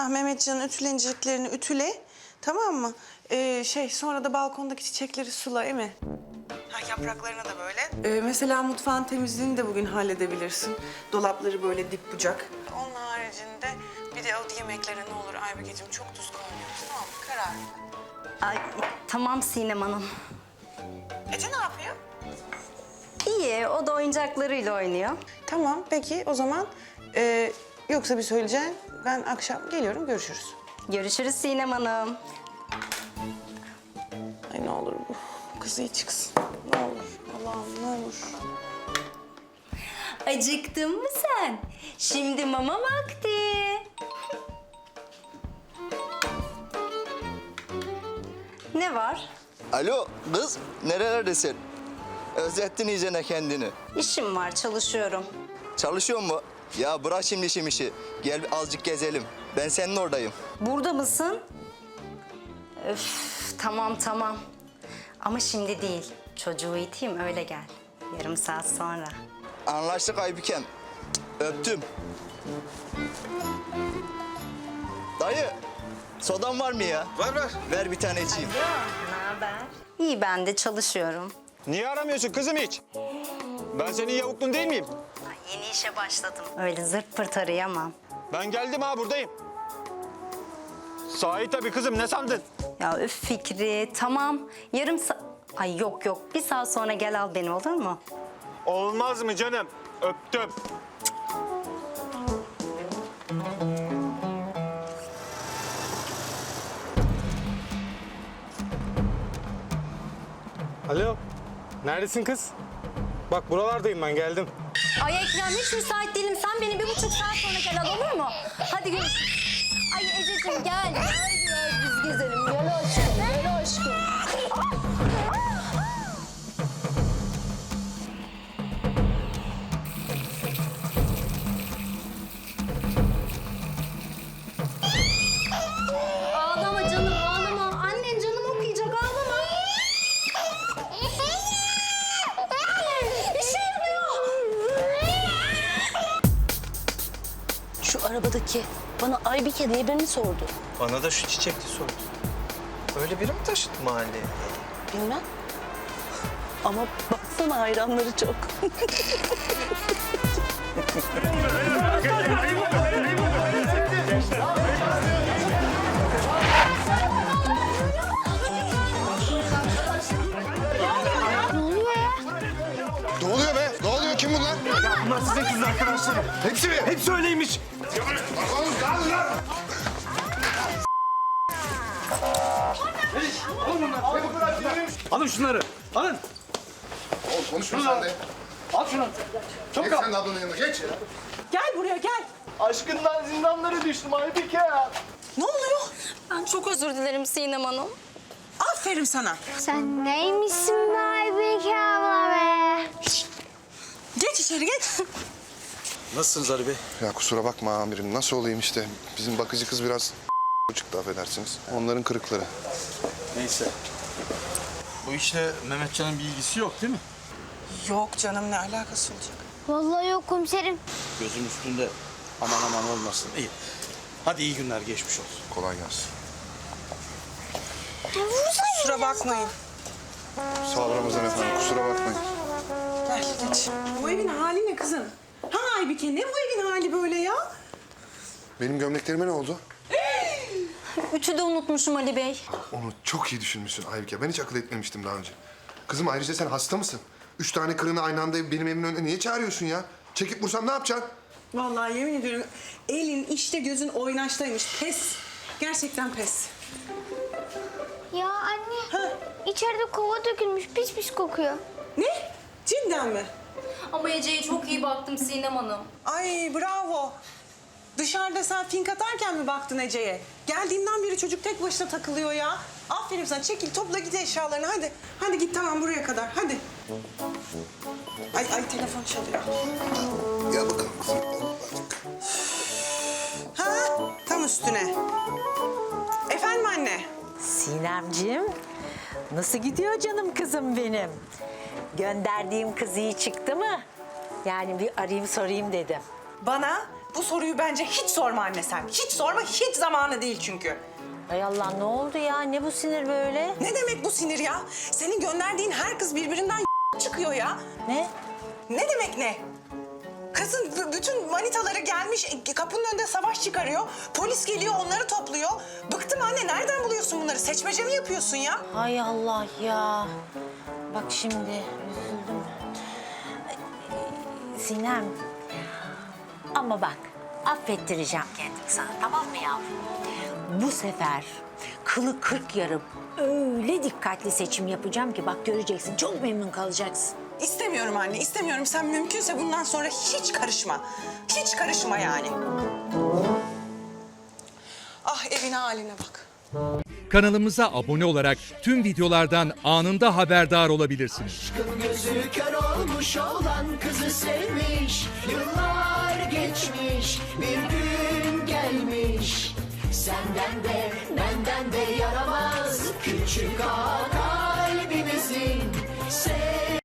Ha Mehmetcan'ın ütüleneceklerini ütüle. Tamam mı? Ee, şey sonra da balkondaki çiçekleri sula değil mi? Ha yapraklarına da böyle. Ee, mesela mutfağın temizliğini de bugün halledebilirsin. Dolapları böyle dip bucak. Onun haricinde bir de o yemeklere ne olur Aybükeciğim çok tuz koymuyoruz tamam mı? Karar. Ay, tamam Sinem Hanım. Ece ne yapıyor? İyi, o da oyuncaklarıyla oynuyor. Tamam peki o zaman ee, yoksa bir söyleyeceğin ben akşam geliyorum görüşürüz. Görüşürüz Sinem Hanım. Ay ne olur bu kız iyi çıksın. Ne olur Allah'ım ne olur. Acıktın mı sen? Şimdi mama vakti. Ne var? Alo kız nerelerdesin? Özlettin iyicene kendini. İşim var, çalışıyorum. Çalışıyor mu? Ya bırak şimdi işim işi. Gel azıcık gezelim. Ben senin oradayım. Burada mısın? Öf, tamam tamam. Ama şimdi değil. Çocuğu iteyim öyle gel. Yarım saat sonra. Anlaştık Aybükem. Öptüm. Dayı, sodan var mı ya? Var var. Ver bir tane içeyim. Ne haber? İyi ben de çalışıyorum. Niye aramıyorsun kızım hiç? Ben senin yavuklun değil miyim? Yeni işe başladım. Öyle zırt pırt arayamam. Ben geldim ha buradayım. Sahi tabii kızım ne sandın? Ya üf Fikri tamam. Yarım saat... Ay yok yok bir saat sonra gel al beni olur mu? Olmaz mı canım? Öptüm. Alo, neredesin kız? Bak buralardayım ben geldim. Ay Ekrem hiç müsait değilim. Sen beni bir buçuk saat sonra gel al olur mu? Hadi görüşürüz. Ay Ececiğim gel. Gel gel biz gezelim. Gel aşkım. Gel aşkım. Ağlama arabadaki bana Aybike diye birini sordu. Bana da şu çiçekli sordu. Öyle biri mi taşıdı mahalleye? Bilmem. Ama baksana hayranları çok. Ne oluyor be? Ne oluyor? Kim bunlar? Bunlar sizin kız arkadaşları. Hepsi mi? Hepsi öyleymiş. Oğlum kalın lan! Alın şunları. Alın. Oğlum konuşma sen de. Al şunu. Geç sen de ablanın yanına geç. Gel buraya gel. Aşkından zindanlara düştüm Aybüke ya. Ne oluyor? Ben çok özür dilerim Sinem Hanım. Aferin sana. Sen neymişsin be Aybike abla içeri geç. Nasılsınız Ali Bey? Ya kusura bakma amirim. Nasıl olayım işte. Bizim bakıcı kız biraz çıktı affedersiniz. Onların kırıkları. Neyse. Bu işle Mehmetcan'ın bir ilgisi yok değil mi? Yok canım ne alakası olacak? Vallahi yok komiserim. Gözüm üstünde aman aman olmasın. İyi. Hadi iyi günler geçmiş olsun. Kolay gelsin. Kusura bakmayın. Sağ ol Ramazan efendi. Kusura bakmayın. Geç. Bu evin hali ne kızım? Ha Aybike ne bu evin hali böyle ya? Benim gömleklerime ne oldu? Ütü de unutmuşum Ali Bey. Onu çok iyi düşünmüşsün Aybike. Ben hiç akıl etmemiştim daha önce. Kızım ayrıca sen hasta mısın? Üç tane kırını aynı anda benim evimin önüne niye çağırıyorsun ya? Çekip vursam ne yapacaksın? Vallahi yemin ediyorum elin işte gözün oynaştaymış. Pes. Gerçekten pes. Ya anne. içeride kova dökülmüş pis pis kokuyor. Ne? Cidden mi? Ama Ece'ye çok iyi baktım Sinem Hanım. Ay bravo. Dışarıda sen fink atarken mi baktın Ece'ye? Geldiğinden beri çocuk tek başına takılıyor ya. Aferin sana çekil topla git eşyalarını hadi. Hadi git tamam buraya kadar hadi. Ay ay telefon çalıyor. Gel bakalım Sinemciğim, nasıl gidiyor canım kızım benim? Gönderdiğim kız iyi çıktı mı? Yani bir arayayım sorayım dedim. Bana Bu soruyu bence hiç sorma anne sen. Hiç sorma, hiç zamanı değil çünkü. Ay Allah ne oldu ya? Ne bu sinir böyle? Ne demek bu sinir ya? Senin gönderdiğin her kız birbirinden çıkıyor ya. Ne? Ne demek ne? Kızın bütün manitaları gelmiş, e, kapının önünde savaş çıkarıyor. Polis geliyor, onları topluyor. Bıktım anne, nereden buluyorsun bunları? Seçmece mi yapıyorsun ya? Hay Allah ya. Bak şimdi üzüldüm. Sinem. Ama bak affettireceğim kendimi sana tamam mı yavrum? Bu sefer kılı kırk yarıp öyle dikkatli seçim yapacağım ki bak göreceksin çok memnun kalacaksın. İstemiyorum anne, istemiyorum. Sen mümkünse bundan sonra hiç karışma. Hiç karışma yani. Ah evin haline bak. Kanalımıza abone olarak tüm videolardan anında haberdar olabilirsiniz. Gözü kör olmuş olan kızı sevmiş Yıllar geçmiş bir gün gelmiş Senden de benden de yaramaz Küçük ağa kalbimizin